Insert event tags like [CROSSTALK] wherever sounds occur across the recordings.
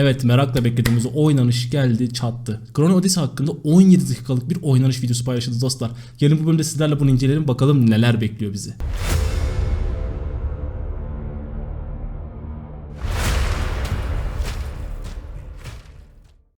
Evet merakla beklediğimiz oynanış geldi çattı. Chrono Odyssey hakkında 17 dakikalık bir oynanış videosu paylaşıldı dostlar. Gelin bu bölümde sizlerle bunu inceleyelim bakalım neler bekliyor bizi.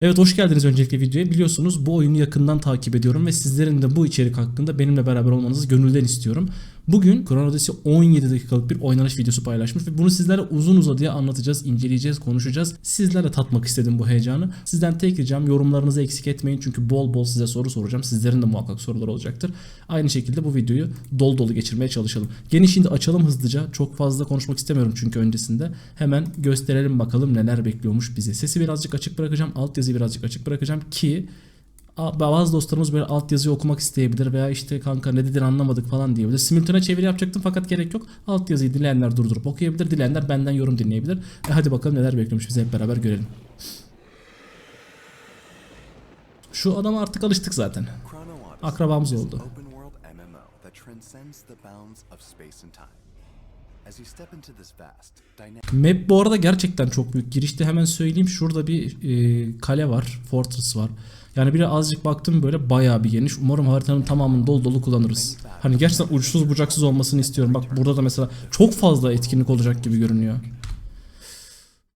Evet hoş geldiniz öncelikle videoya. Biliyorsunuz bu oyunu yakından takip ediyorum ve sizlerin de bu içerik hakkında benimle beraber olmanızı gönülden istiyorum. Bugün Chrono Odyssey 17 dakikalık bir oynanış videosu paylaşmış ve bunu sizlerle uzun uzadıya anlatacağız, inceleyeceğiz, konuşacağız. Sizlerle tatmak istedim bu heyecanı. Sizden tek ricam yorumlarınızı eksik etmeyin çünkü bol bol size soru soracağım. Sizlerin de muhakkak sorular olacaktır. Aynı şekilde bu videoyu dolu dolu geçirmeye çalışalım. Gene şimdi açalım hızlıca. Çok fazla konuşmak istemiyorum çünkü öncesinde. Hemen gösterelim bakalım neler bekliyormuş bizi. Sesi birazcık açık bırakacağım. Altyazıyı birazcık açık bırakacağım ki bazı dostlarımız böyle altyazıyı okumak isteyebilir veya işte kanka ne dediğini anlamadık falan diyebilir. Simultane çeviri yapacaktım fakat gerek yok. Altyazıyı dileyenler durdurup okuyabilir, dileyenler benden yorum dinleyebilir. E hadi bakalım neler bekliyormuş bize hep beraber görelim. Şu adama artık alıştık zaten. Akrabamız oldu. Map bu arada gerçekten çok büyük. Girişte hemen söyleyeyim şurada bir e, kale var, fortress var. Yani bir azıcık baktım böyle bayağı bir geniş. Umarım haritanın tamamını dolu dolu kullanırız. Hani gerçekten uçsuz bucaksız olmasını istiyorum. Bak burada da mesela çok fazla etkinlik olacak gibi görünüyor.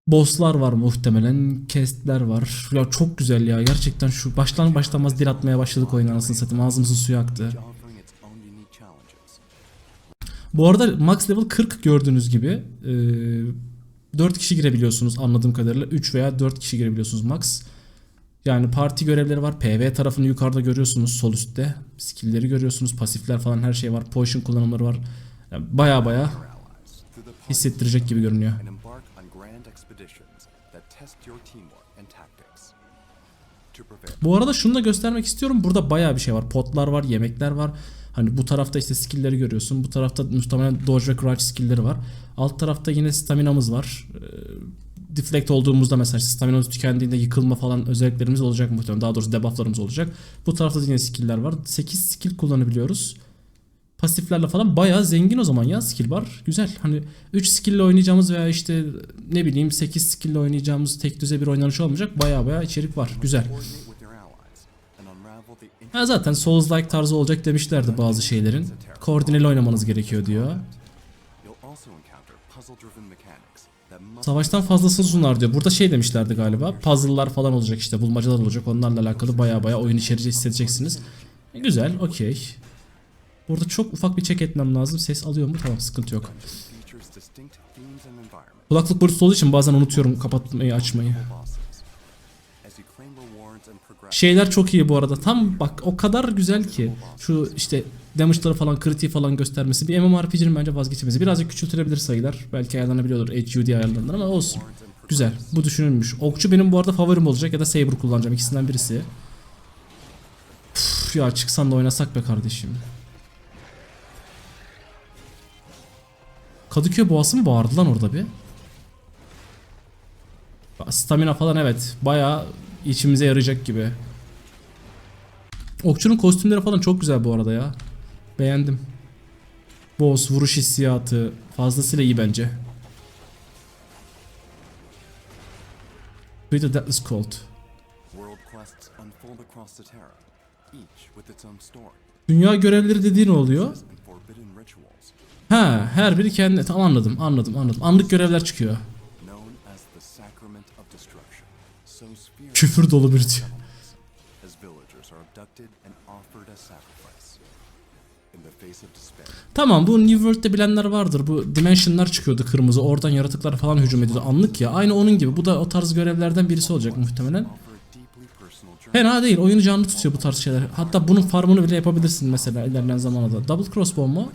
Bosslar var muhtemelen. Kestler var. Ya çok güzel ya. Gerçekten şu baştan başlamaz dil atmaya başladık oyun anasını satayım. Ağzımızın suyu aktı. Bu arada max level 40 gördüğünüz gibi. Ee, 4 kişi girebiliyorsunuz anladığım kadarıyla. 3 veya 4 kişi girebiliyorsunuz max. Yani parti görevleri var. PV tarafını yukarıda görüyorsunuz sol üstte. Skill'leri görüyorsunuz. Pasifler falan her şey var. Potion kullanımları var. Yani baya baya hissettirecek gibi görünüyor. Bu arada şunu da göstermek istiyorum. Burada bayağı bir şey var. Potlar var, yemekler var. Hani bu tarafta işte skill'leri görüyorsun. Bu tarafta muhtemelen dodge ve crouch skill'leri var. Alt tarafta yine staminamız var. Deflect olduğumuzda mesela işte staminamız tükendiğinde yıkılma falan özelliklerimiz olacak muhtemelen. Daha doğrusu debufflarımız olacak. Bu tarafta yine skill'ler var. 8 skill kullanabiliyoruz. Pasiflerle falan bayağı zengin o zaman ya skill var. Güzel. Hani 3 skill ile oynayacağımız veya işte ne bileyim 8 skill ile oynayacağımız tek düze bir oynanış olmayacak. Bayağı bayağı içerik var. Güzel. Ha zaten Souls-like tarzı olacak demişlerdi bazı şeylerin. Koordineli oynamanız gerekiyor diyor. Savaştan fazlasını sunar diyor. Burada şey demişlerdi galiba. Puzzle'lar falan olacak işte. Bulmacalar olacak. Onlarla alakalı baya baya oyun içerici hissedeceksiniz. Güzel. Okey. Burada çok ufak bir check etmem lazım. Ses alıyor mu? Tamam sıkıntı yok. Kulaklık Bluetooth olduğu için bazen unutuyorum kapatmayı açmayı. Şeyler çok iyi bu arada. Tam bak o kadar güzel ki. Şu işte damage'ları falan kritiği falan göstermesi. Bir MMORPG'nin bence vazgeçilmezi. Birazcık küçültülebilir sayılar. Belki ayarlanabiliyordur. HUD ayarlanır ama olsun. Güzel. Bu düşünülmüş. Okçu benim bu arada favorim olacak ya da Saber kullanacağım. ikisinden birisi. Üf, ya çıksan da oynasak be kardeşim. Kadıköy boğası mı bağırdı lan orada bir? Stamina falan evet. Bayağı içimize yarayacak gibi. Okçunun kostümleri falan çok güzel bu arada ya. Beğendim. Boss, vuruş hissiyatı fazlasıyla iyi bence. Peter Deathless Colt. world quests unfold across the Terra, each with its own story Dünya görevleri dediğin oluyor. Ha, her biri kendi tamam anladım, anladım, anladım. Anlık görevler çıkıyor. Küfür dolu bir diyor. Tamam bu New World'de bilenler vardır. Bu Dimension'lar çıkıyordu kırmızı. Oradan yaratıklar falan hücum ediyordu. Anlık ya. Aynı onun gibi. Bu da o tarz görevlerden birisi olacak muhtemelen. Fena değil. Oyunu canlı tutuyor bu tarz şeyler. Hatta bunun farmını bile yapabilirsin mesela ilerleyen zamanda. Double crossbow mu?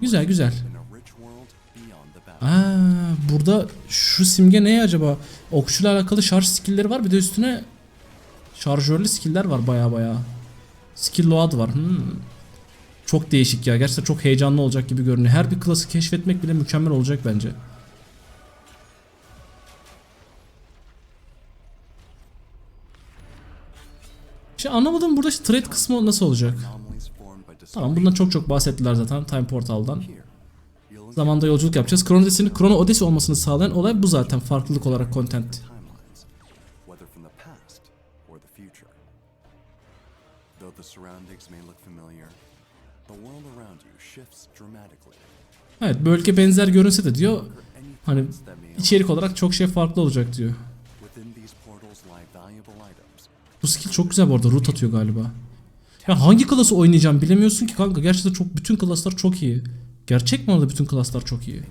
Güzel, güzel. Aa, burada şu simge ne acaba? Okçuyla alakalı şarj skill'leri var. Bir de üstüne şarjörlü skill'ler var baya baya. Skill load var. Hmm. Çok değişik ya. Gerçekten çok heyecanlı olacak gibi görünüyor. Her bir klası keşfetmek bile mükemmel olacak bence. Şey anlamadım burada işte trade kısmı nasıl olacak? Tamam bundan çok çok bahsettiler zaten Time Portal'dan. Zamanda yolculuk yapacağız. Chrono Odyssey'nin Chrono olmasını sağlayan olay bu zaten farklılık olarak content. The surroundings may look familiar, the world around you shifts dramatically. Evet bölge benzer görünse de diyor hani içerik olarak çok şey farklı olacak diyor. Bu skill çok güzel bu arada. Root atıyor galiba. Ya hangi klası oynayacağım bilemiyorsun ki kanka. Gerçekten çok bütün klaslar çok iyi. Gerçek mi orada bütün klaslar çok iyi?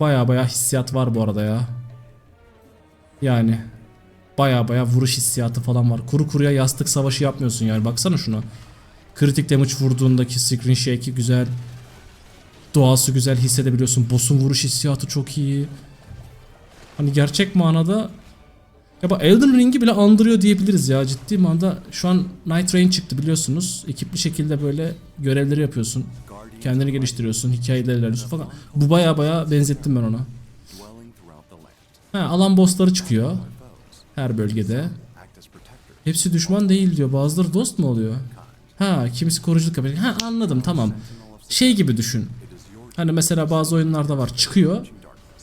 Baya baya hissiyat var bu arada ya. Yani baya baya vuruş hissiyatı falan var. Kuru kuruya yastık savaşı yapmıyorsun yani. Baksana şuna. Kritik damage vurduğundaki screen shake'i güzel. Doğası güzel hissedebiliyorsun. Boss'un vuruş hissiyatı çok iyi. Hani gerçek manada ya bak Elden Ring'i bile andırıyor diyebiliriz ya. Ciddi manada şu an Night Rain çıktı biliyorsunuz. Ekipli şekilde böyle görevleri yapıyorsun. Kendini geliştiriyorsun, hikayeleri ilerliyorsun falan. Bu baya baya benzettim ben ona. Ha, alan bossları çıkıyor her bölgede. Hepsi düşman değil diyor. Bazıları dost mu oluyor? Ha, kimisi koruculuk yapıyor. Ha anladım tamam. Şey gibi düşün. Hani mesela bazı oyunlarda var çıkıyor.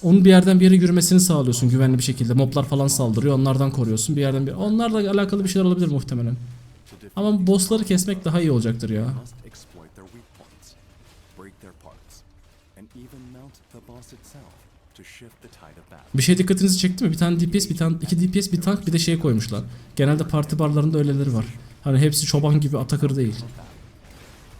Onun bir yerden bir yere yürümesini sağlıyorsun güvenli bir şekilde. Moblar falan saldırıyor. Onlardan koruyorsun. Bir yerden bir Onlarla alakalı bir şeyler olabilir muhtemelen. Ama bossları kesmek daha iyi olacaktır ya. and even mount the boss itself Bir şey dikkatinizi çekti mi? Bir tane DPS, bir tane iki DPS, bir tank, bir de şey koymuşlar. Genelde parti barlarında öyleleri var. Hani hepsi çoban gibi atakır değil.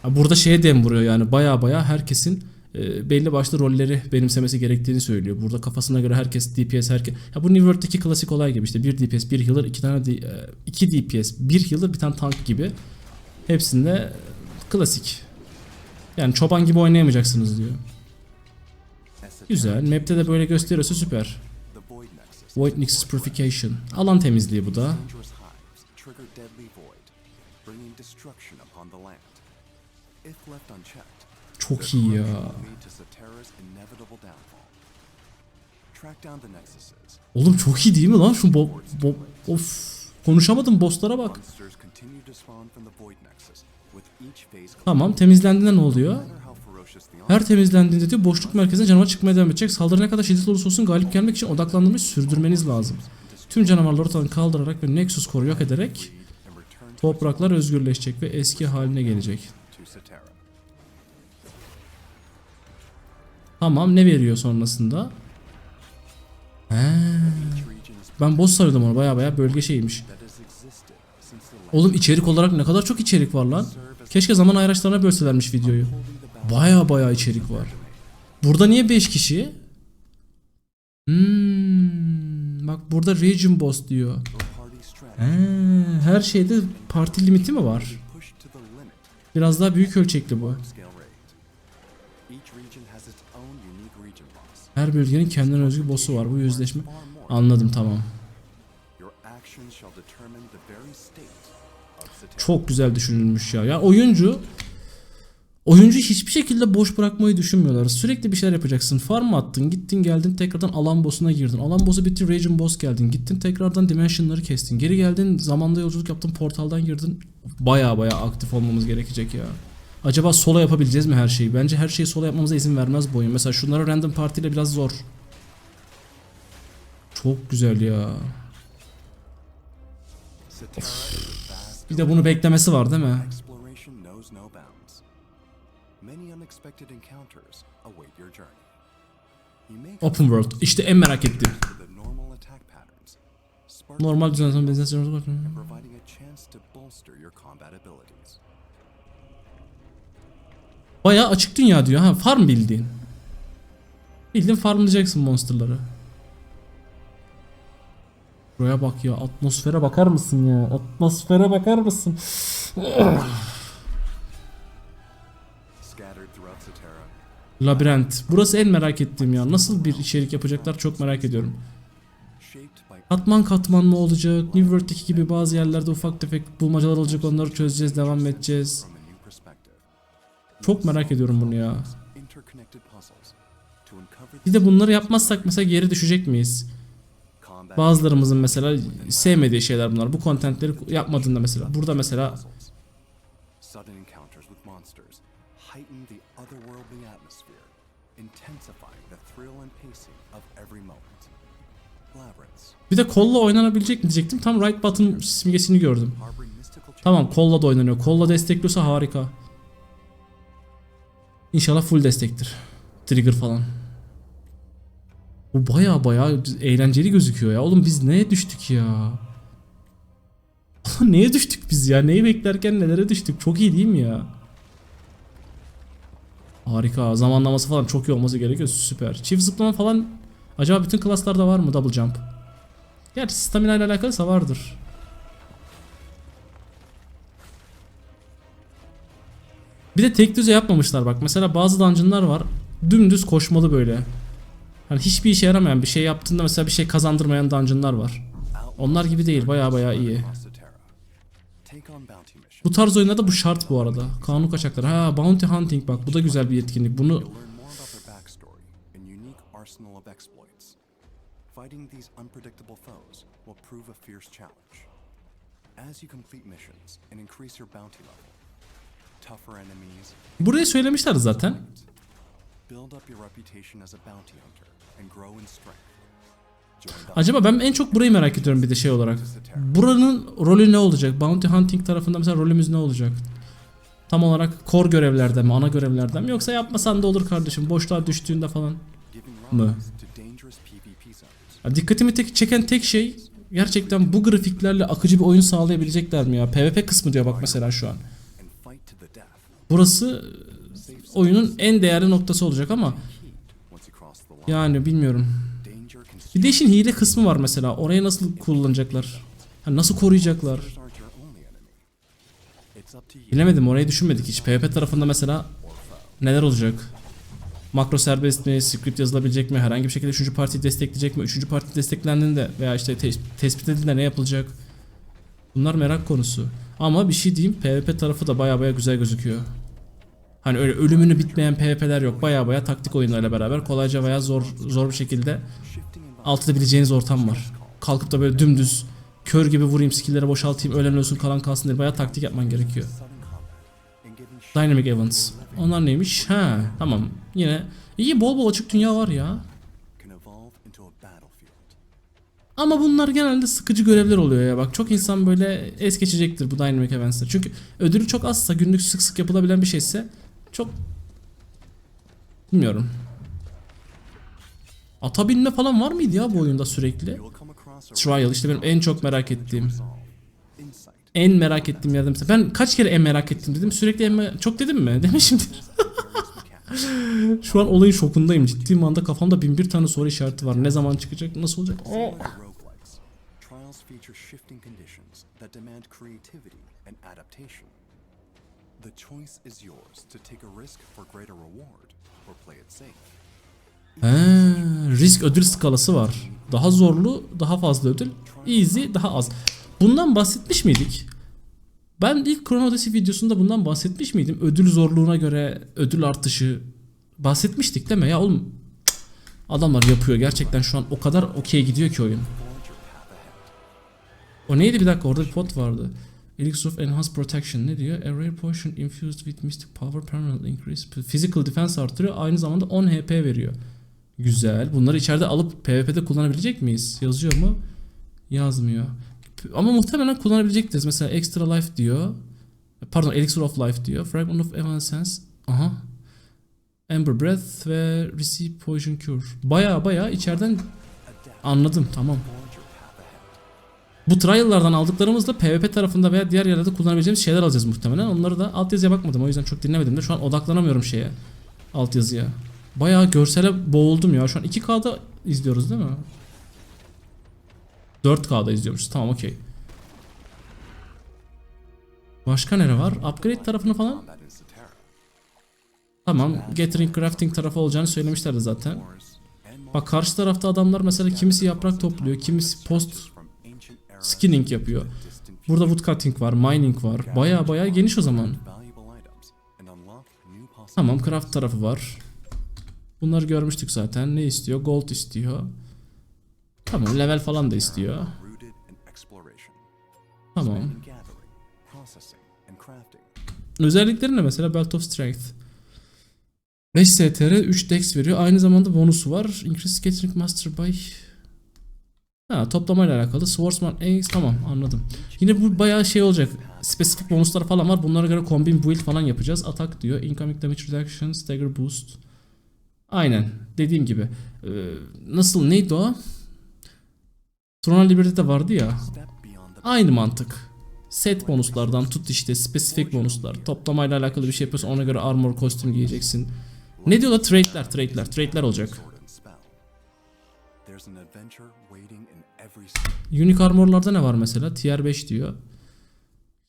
Burada şeye dem vuruyor yani baya baya herkesin e, belli başlı rolleri benimsemesi gerektiğini söylüyor. Burada kafasına göre herkes DPS herkes. Ya bu New World'daki klasik olay gibi işte bir DPS, bir healer, iki tane D- e, iki DPS, bir healer, bir tane tank gibi. Hepsinde klasik. Yani çoban gibi oynayamayacaksınız diyor. Güzel. Map'te de böyle gösteriyorsa süper. Void Nexus, Purification. Alan temizliği bu da. Çok iyi ya. Oğlum çok iyi değil mi lan şu bo, bo of konuşamadım bosslara bak. Tamam temizlendiğinde ne oluyor? Her temizlendiğinde diyor boşluk merkezine canavar çıkmaya devam edecek. Saldırı ne kadar şiddetli olursa olsun galip gelmek için odaklandırmayı sürdürmeniz lazım. Tüm canavarları ortadan kaldırarak ve Nexus koru yok ederek topraklar özgürleşecek ve eski haline gelecek. Tamam ne veriyor sonrasında? He, ben boss sanıyordum onu baya baya bölge şeymiş. Oğlum içerik olarak ne kadar çok içerik var lan. Keşke zaman ayraçlarına bölselermiş videoyu. Baya baya içerik var. Burada niye 5 kişi? Hmm, bak burada region boss diyor. He, her şeyde parti limiti mi var? Biraz daha büyük ölçekli bu. Her bölgenin kendine özgü boss'u var. Bu yüzleşme. Anladım tamam. Çok güzel düşünülmüş ya. Ya oyuncu oyuncu hiçbir şekilde boş bırakmayı düşünmüyorlar. Sürekli bir şeyler yapacaksın. Farm attın, gittin geldin tekrardan alan boss'una girdin. Alan boss'u bitti, region boss geldin. Gittin tekrardan dimension'ları kestin. Geri geldin, zamanda yolculuk yaptın, portaldan girdin. Baya baya aktif olmamız gerekecek ya. Acaba solo yapabileceğiz mi her şeyi? Bence her şeyi solo yapmamıza izin vermez bu oyun. Mesela şunlara random partiyle biraz zor. Çok güzel ya. Vast Bir de bunu beklemesi var değil mi? Unexpected encounters await your journey. Open World. İşte en merak ettiğim. normal düzenleme benzer and providing a chance to bolster your combat abilities. Bayağı açık dünya diyor ha farm bildiğin. Bildiğin farmlayacaksın monsterları. Buraya bak ya atmosfere bakar mısın ya? Atmosfere bakar mısın? Labirent. Burası en merak ettiğim ya. Nasıl bir içerik yapacaklar çok merak ediyorum. Katman katman mı olacak? New World'daki gibi bazı yerlerde ufak tefek bulmacalar olacak onları çözeceğiz devam edeceğiz. Çok merak ediyorum bunu ya. Bir de bunları yapmazsak mesela geri düşecek miyiz? Bazılarımızın mesela sevmediği şeyler bunlar. Bu kontentleri yapmadığında mesela. Burada mesela Bir de kolla oynanabilecek mi diyecektim. Tam right button simgesini gördüm. Tamam kolla da oynanıyor. Kolla destekliyorsa harika. İnşallah full destektir. Trigger falan. Bu baya baya eğlenceli gözüküyor ya. Oğlum biz neye düştük ya? [LAUGHS] neye düştük biz ya? Neyi beklerken nelere düştük? Çok iyi değil mi ya? Harika. Zamanlaması falan çok iyi olması gerekiyor. Süper. Çift zıplama falan acaba bütün klaslarda var mı double jump? Gerçi stamina ile alakalıysa vardır. Bir de tek düze yapmamışlar bak. Mesela bazı dungeonlar var. Dümdüz koşmalı böyle. Hani hiçbir işe yaramayan bir şey yaptığında mesela bir şey kazandırmayan dungeonlar var. Onlar gibi değil. Baya baya iyi. Bu tarz oyunlarda bu şart bu arada. Kanun kaçakları. Ha bounty hunting bak bu da güzel bir etkinlik. Bunu Fighting these unpredictable foes will prove a fierce challenge. As you complete missions and increase your bounty level, tougher enemies buraya söylemişler zaten. build up your reputation as a bounty hunter and grow in strength. Acaba ben en çok burayı merak ediyorum bir de şey olarak. Buranın rolü ne olacak? Bounty hunting tarafında mesela rolümüz ne olacak? Tam olarak core görevlerden mi, ana görevlerden mi yoksa yapmasan da olur kardeşim boşluğa düştüğünde falan. mı? Ya dikkatimi tek çeken tek şey gerçekten bu grafiklerle akıcı bir oyun sağlayabilecekler mi ya? PvP kısmı diyor bak mesela şu an. Burası e, oyunun en değerli noktası olacak ama yani bilmiyorum. Bir de işin hile kısmı var mesela. Oraya nasıl kullanacaklar? Ha, nasıl koruyacaklar? Bilemedim orayı düşünmedik hiç. PvP tarafında mesela neler olacak? Makro serbest mi? Script yazılabilecek mi? Herhangi bir şekilde üçüncü parti destekleyecek mi? Üçüncü parti desteklendiğinde veya işte te- tespit edildiğinde ne yapılacak? Bunlar merak konusu. Ama bir şey diyeyim PvP tarafı da baya baya güzel gözüküyor. Hani öyle ölümünü bitmeyen PvP'ler yok. Baya baya taktik oyunlarla beraber kolayca veya zor zor bir şekilde alt edebileceğiniz ortam var. Kalkıp da böyle dümdüz kör gibi vurayım skill'lere boşaltayım ölen ölsün kalan kalsın diye bayağı taktik yapman gerekiyor. Dynamic Events. Onlar neymiş? Ha, tamam. Yine iyi bol bol açık dünya var ya. Ama bunlar genelde sıkıcı görevler oluyor ya. Bak çok insan böyle es geçecektir bu Dynamic Events'te. Çünkü ödülü çok azsa, günlük sık sık yapılabilen bir şeyse çok bilmiyorum. Ata binme falan var mıydı ya bu oyunda sürekli? Trial işte benim en çok merak ettiğim. En merak ettiğim yerde mesela. Ben kaç kere en merak ettim dedim. Sürekli en çok dedim mi? [LAUGHS] Demişimdir. Şu an olayın şokundayım. Ciddi manada kafamda bin bir tane soru işareti var. Ne zaman çıkacak? Nasıl olacak? Similar to roguelikes, trials feature shifting conditions that demand creativity and adaptation. The choice is yours to take a risk for greater reward or play it safe. He, risk ödül skalası var. Daha zorlu, daha fazla ödül. Easy, daha az. Bundan bahsetmiş miydik? Ben ilk Chrono Odyssey videosunda bundan bahsetmiş miydim? Ödül zorluğuna göre ödül artışı bahsetmiştik değil mi? Ya oğlum cık, adamlar yapıyor. Gerçekten şu an o kadar okey gidiyor ki oyun. O neydi bir dakika orada bir pot vardı. Elixir of Enhanced Protection ne diyor? A rare potion infused with mystic power permanently increase physical defense artırıyor. Aynı zamanda 10 HP veriyor. Güzel. Bunları içeride alıp PvP'de kullanabilecek miyiz? Yazıyor mu? Yazmıyor. Ama muhtemelen kullanabilecektiriz. Mesela Extra Life diyor. Pardon Elixir of Life diyor. Fragment of Evanescence. Aha. Amber Breath ve Receive Poison Cure. Baya baya içeriden anladım tamam. Bu trial'lardan aldıklarımızla PvP tarafında veya diğer yerlerde kullanabileceğimiz şeyler alacağız muhtemelen. Onları da altyazıya bakmadım o yüzden çok dinlemedim de şu an odaklanamıyorum şeye. Altyazıya. Bayağı görsele boğuldum ya. Şu an 2K'da izliyoruz değil mi? 4K'da izliyormuşuz. Tamam okey. Başka nere var? Upgrade tarafını falan. Tamam. Gathering crafting tarafı olacağını söylemişlerdi zaten. Bak karşı tarafta adamlar mesela kimisi yaprak topluyor, kimisi post skinning yapıyor. Burada woodcutting var, mining var. Baya baya geniş o zaman. Tamam craft tarafı var. Bunları görmüştük zaten. Ne istiyor? Gold istiyor. Tamam level falan da istiyor. Tamam. Özellikleri ne mesela? Belt of Strength. 5 STR 3 Dex veriyor. Aynı zamanda bonusu var. Increase Scattering Master by Ha toplamayla alakalı. Swordsman Ace tamam anladım. Yine bu bayağı şey olacak. Spesifik bonuslar falan var. Bunlara göre combine build falan yapacağız. Atak diyor. Incoming damage reduction, stagger boost. Aynen. Dediğim gibi. Ee, nasıl neydi o? Throne Liberty'de vardı ya. Aynı mantık. Set bonuslardan tut işte spesifik bonuslar. Toplamayla alakalı bir şey yapıyorsun ona göre armor kostüm giyeceksin. Ne diyorlar? Trade'ler, trade'ler, trade'ler olacak. Unique armorlarda ne var mesela? Tier 5 diyor.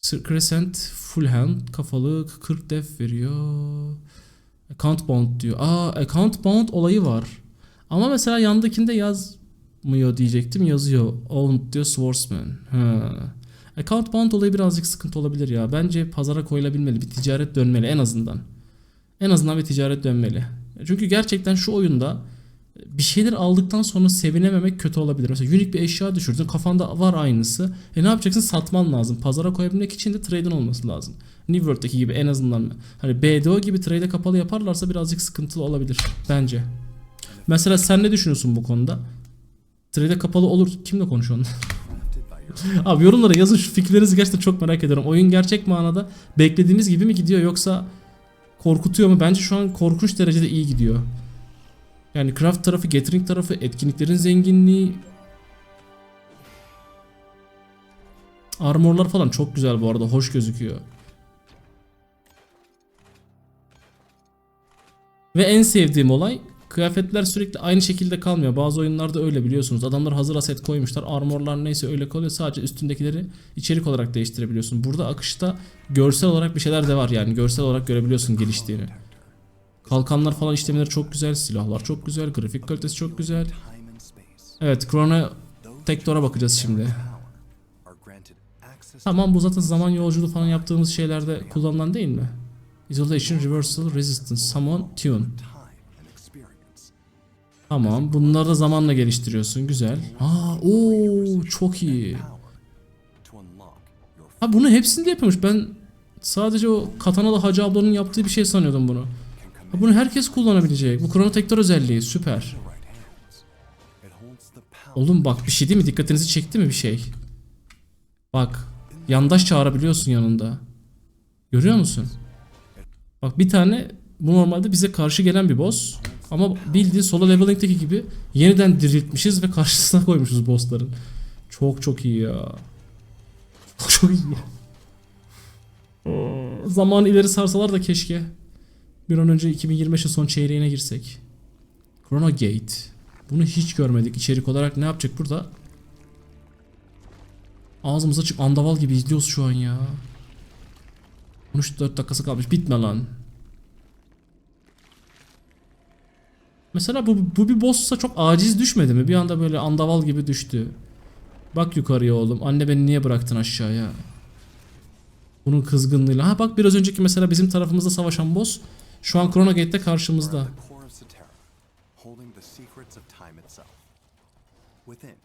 Crescent full hand kafalı 40 def veriyor. Account bound diyor. Aa account bound olayı var. Ama mesela yandakinde yazmıyor diyecektim. Yazıyor. Owned diyor Swordsman. Ha. Account bound olayı birazcık sıkıntı olabilir ya. Bence pazara koyulabilmeli. Bir ticaret dönmeli en azından. En azından bir ticaret dönmeli. Çünkü gerçekten şu oyunda bir şeyler aldıktan sonra sevinememek kötü olabilir. Mesela unique bir eşya düşürdün kafanda var aynısı. E ne yapacaksın? Satman lazım. Pazara koyabilmek için de trade'in olması lazım. New World'daki gibi en azından hani BDO gibi trade'e kapalı yaparlarsa birazcık sıkıntılı olabilir bence. Mesela sen ne düşünüyorsun bu konuda? Trade'e kapalı olur. Kimle konuşuyorsun? [LAUGHS] Abi yorumlara yazın şu fikirlerinizi gerçekten çok merak ediyorum. Oyun gerçek manada beklediğimiz gibi mi gidiyor yoksa korkutuyor mu? Bence şu an korkunç derecede iyi gidiyor. Yani craft tarafı, gathering tarafı, etkinliklerin zenginliği, armorlar falan çok güzel bu arada. Hoş gözüküyor. Ve en sevdiğim olay kıyafetler sürekli aynı şekilde kalmıyor. Bazı oyunlarda öyle biliyorsunuz. Adamlar hazır aset koymuşlar. Armorlar neyse öyle kalıyor. Sadece üstündekileri içerik olarak değiştirebiliyorsun. Burada akışta görsel olarak bir şeyler de var yani. Görsel olarak görebiliyorsun geliştiğini. Kalkanlar falan işlemeleri çok güzel. Silahlar çok güzel. Grafik kalitesi çok güzel. Evet Chrono Tektor'a bakacağız şimdi. Tamam bu zaten zaman yolculuğu falan yaptığımız şeylerde kullanılan değil mi? Isolation, Reversal, Resistance, Summon, Tune. Tamam bunları da zamanla geliştiriyorsun. Güzel. Aa, ooo çok iyi. Ha bunu hepsini de yapıyormuş. Ben sadece o Katanalı Hacı ablanın yaptığı bir şey sanıyordum bunu. Ha bunu herkes kullanabilecek. Bu Chrono Tektor özelliği süper. Oğlum bak bir şey değil mi? Dikkatinizi çekti mi bir şey? Bak yandaş çağırabiliyorsun yanında. Görüyor musun? Bak bir tane bu normalde bize karşı gelen bir boss. Ama bildiğin solo leveling'deki gibi yeniden diriltmişiz ve karşısına [LAUGHS] koymuşuz bossların. Çok çok iyi ya. Çok [LAUGHS] çok iyi. Aa, Zaman ileri sarsalar da keşke. Bir an önce 2025'in son çeyreğine girsek. Chrono Gate. Bunu hiç görmedik içerik olarak. Ne yapacak burada? Ağzımız açık andaval gibi izliyoruz şu an ya. 13-4 dakikası kalmış. Bitme lan. Mesela bu, bu bir boss'a çok aciz düşmedi mi? Bir anda böyle andaval gibi düştü. Bak yukarıya oğlum. Anne beni niye bıraktın aşağıya? Bunun kızgınlığıyla. Ha bak biraz önceki mesela bizim tarafımızda savaşan boss şu an Chrono Gate'de karşımızda. Within,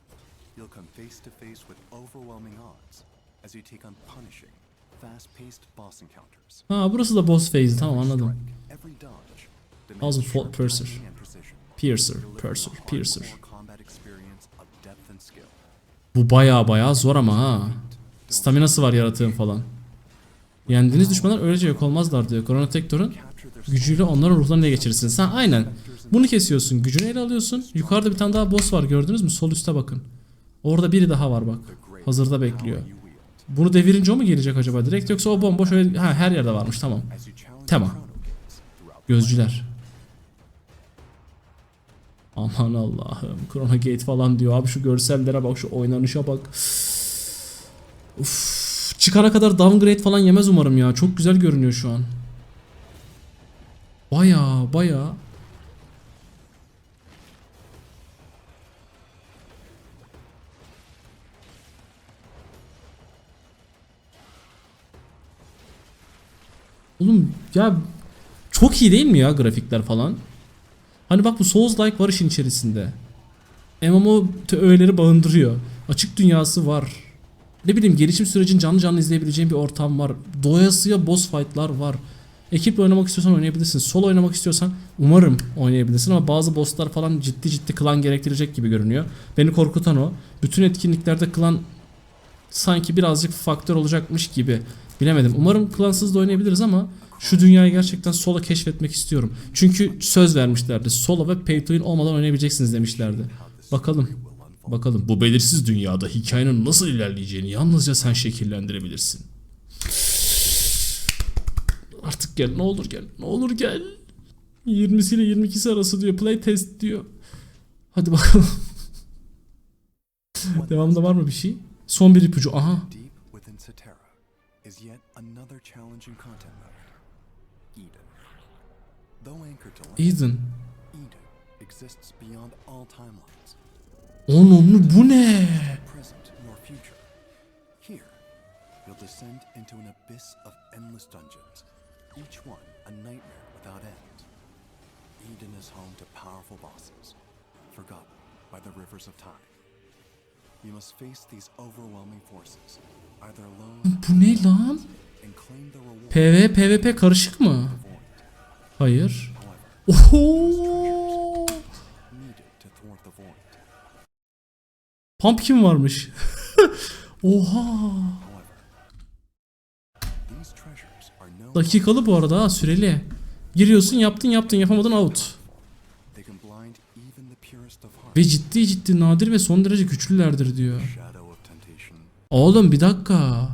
you'll come face to face with overwhelming odds as you take on punishing, fast-paced boss encounters. Ha burası da boss phase tamam anladım. every dodge Thousand sharp Piercer. Piercer, Piercer, Piercer. Bu baya baya zor ama ha. Staminası var yaratığın falan. Yendiğiniz düşmanlar öylece yok olmazlar diyor. Their gücüyle onların ruhlarını ele geçirirsiniz. Ha aynen. Bunu kesiyorsun. Gücünü ele alıyorsun. Yukarıda bir tane daha boss var gördünüz mü? Sol üstte bakın. Orada biri daha var bak. Hazırda bekliyor. Bunu devirince o mu gelecek acaba direkt yoksa o bomboş öyle ha her yerde varmış tamam. throughout Gözcüler. Aman Allah'ım. Chrono Gate falan diyor. Abi şu görsellere bak, şu oynanışa bak. Uf, çıkana kadar downgrade falan yemez umarım ya. Çok güzel görünüyor şu an. Baya baya. Oğlum ya çok iyi değil mi ya grafikler falan? Hani bak bu Souls-like var işin içerisinde. MMO öğeleri bağındırıyor. Açık dünyası var. ne bileyim gelişim sürecini canlı canlı izleyebileceğin bir ortam var. Doyasıya boss fight'lar var. Ekiple oynamak istiyorsan oynayabilirsin. Solo oynamak istiyorsan umarım oynayabilirsin ama bazı bosslar falan ciddi ciddi klan gerektirecek gibi görünüyor. Beni korkutan o. Bütün etkinliklerde klan sanki birazcık faktör olacakmış gibi. Bilemedim. Umarım klansız da oynayabiliriz ama şu dünyayı gerçekten solo keşfetmek istiyorum. Çünkü söz vermişlerdi. Solo ve pay to win olmadan oynayabileceksiniz demişlerdi. Bakalım. Bakalım bu belirsiz dünyada hikayenin nasıl ilerleyeceğini yalnızca sen şekillendirebilirsin. Artık gel ne olur gel. Ne olur gel. 20'si ile 22'si arası diyor. Play test diyor. Hadi bakalım. [LAUGHS] Devamında var mı bir şey? Son bir ipucu. Aha. İs yet another challenging content mode Eden. Though anchored to land, Eden. Eden exists beyond all timelines, Onun bu ne? present nor future. Here, you'll descend into an abyss of endless dungeons, each one a nightmare without end. Eden is home to powerful bosses, forgotten by the rivers of time. You must face these overwhelming forces, either alone Bu ne lan? PV PvP karışık mı? Hayır. Oho! Pumpkin varmış. [LAUGHS] Oha! Dakikalı bu arada ha süreli. Giriyorsun yaptın yaptın yapamadın out. Ve ciddi ciddi nadir ve son derece güçlülerdir diyor. Oğlum bir dakika.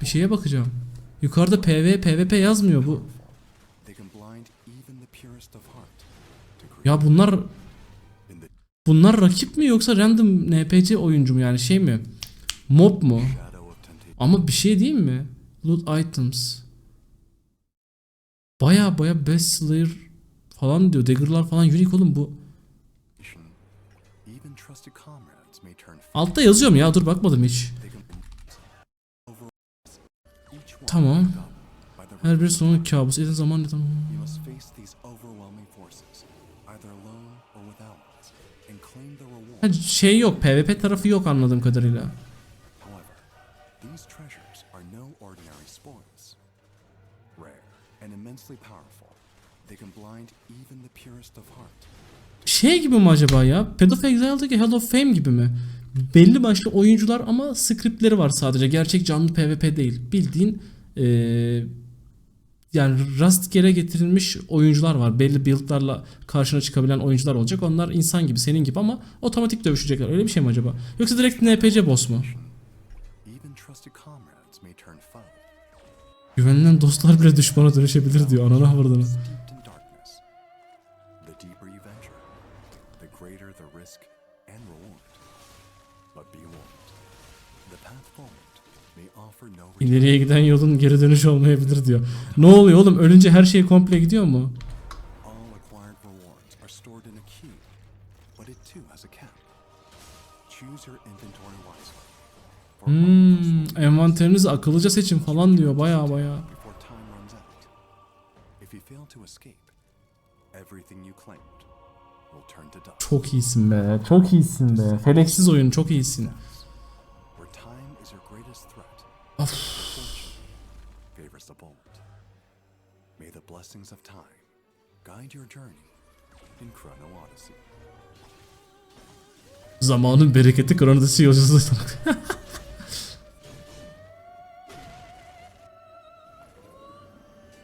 Bir şeye bakacağım. Yukarıda PV PvP yazmıyor bu. Ya bunlar bunlar rakip mi yoksa random NPC oyuncu mu yani şey mi? Mob mu? Ama bir şey değil mi? Loot items. Baya baya best slayer falan diyor. Dagger'lar falan unique oğlum bu. Altta yazıyor mu ya? Dur bakmadım hiç. Tamam. Her bir time. kabus. Edin zaman tamam. Ha, şey yok. PvP tarafı yok anladığım kadarıyla. Şey gibi mi acaba ya? Path of Exile'daki Hall of Fame gibi mi? Belli başlı oyuncular ama scriptleri var sadece. Gerçek canlı PvP değil. Bildiğin eee yani rastgele getirilmiş oyuncular var. Belli build'larla karşına çıkabilen oyuncular olacak. Onlar insan gibi, senin gibi ama otomatik dövüşecekler. Öyle bir şey mi acaba? Yoksa direkt NPC boss mu? Güvenilen dostlar bile düşmana dönüşebilir diyor. Ananı avradını. İleriye giden yolun geri dönüşü olmayabilir diyor. Ne oluyor oğlum? Ölünce her şey komple gidiyor mu? Hmm, envanterinizi akıllıca seçin falan diyor baya baya. Çok iyisin be. Çok iyisin be. Feleksiz oyun çok iyisin. Of. favors the bold. May the blessings of time guide your journey in Chrono Odyssey. Zamanın bereketi kronodisi yolculuğu. [LAUGHS]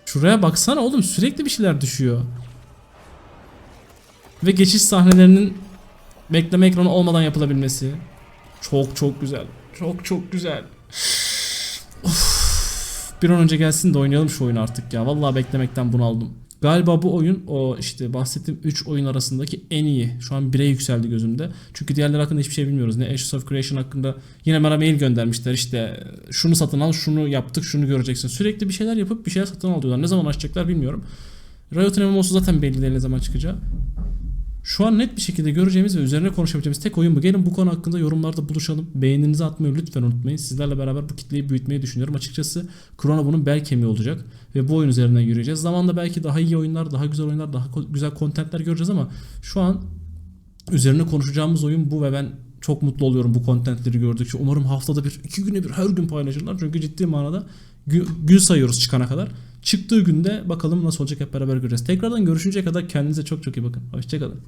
Şuraya baksana oğlum sürekli bir şeyler düşüyor. Ve geçiş sahnelerinin bekleme ekranı olmadan yapılabilmesi. Çok çok güzel. Çok çok güzel. Of. Bir an önce gelsin de oynayalım şu oyunu artık ya. Vallahi beklemekten bunaldım. Galiba bu oyun o işte bahsettiğim 3 oyun arasındaki en iyi. Şu an 1'e yükseldi gözümde. Çünkü diğerleri hakkında hiçbir şey bilmiyoruz. Ne Ashes of Creation hakkında yine bana mail göndermişler. İşte şunu satın al, şunu yaptık, şunu göreceksin. Sürekli bir şeyler yapıp bir şeyler satın al diyorlar. Ne zaman açacaklar bilmiyorum. Riot'un MMO'su zaten belli değil ne zaman çıkacağı. Şu an net bir şekilde göreceğimiz ve üzerine konuşabileceğimiz tek oyun bu. Gelin bu konu hakkında yorumlarda buluşalım. Beğeninizi atmayı lütfen unutmayın. Sizlerle beraber bu kitleyi büyütmeyi düşünüyorum. Açıkçası Chrono bunun bel kemiği olacak. Ve bu oyun üzerinden yürüyeceğiz. Zamanla belki daha iyi oyunlar, daha güzel oyunlar, daha güzel kontentler göreceğiz ama şu an üzerine konuşacağımız oyun bu ve ben Çok mutlu oluyorum bu kontentleri gördükçe. Umarım haftada bir, iki güne bir, her gün paylaşırlar. Çünkü ciddi manada gü- gün sayıyoruz çıkana kadar. Çıktığı günde bakalım nasıl olacak hep beraber göreceğiz. Tekrardan görüşünceye kadar kendinize çok çok iyi bakın. Hoşçakalın.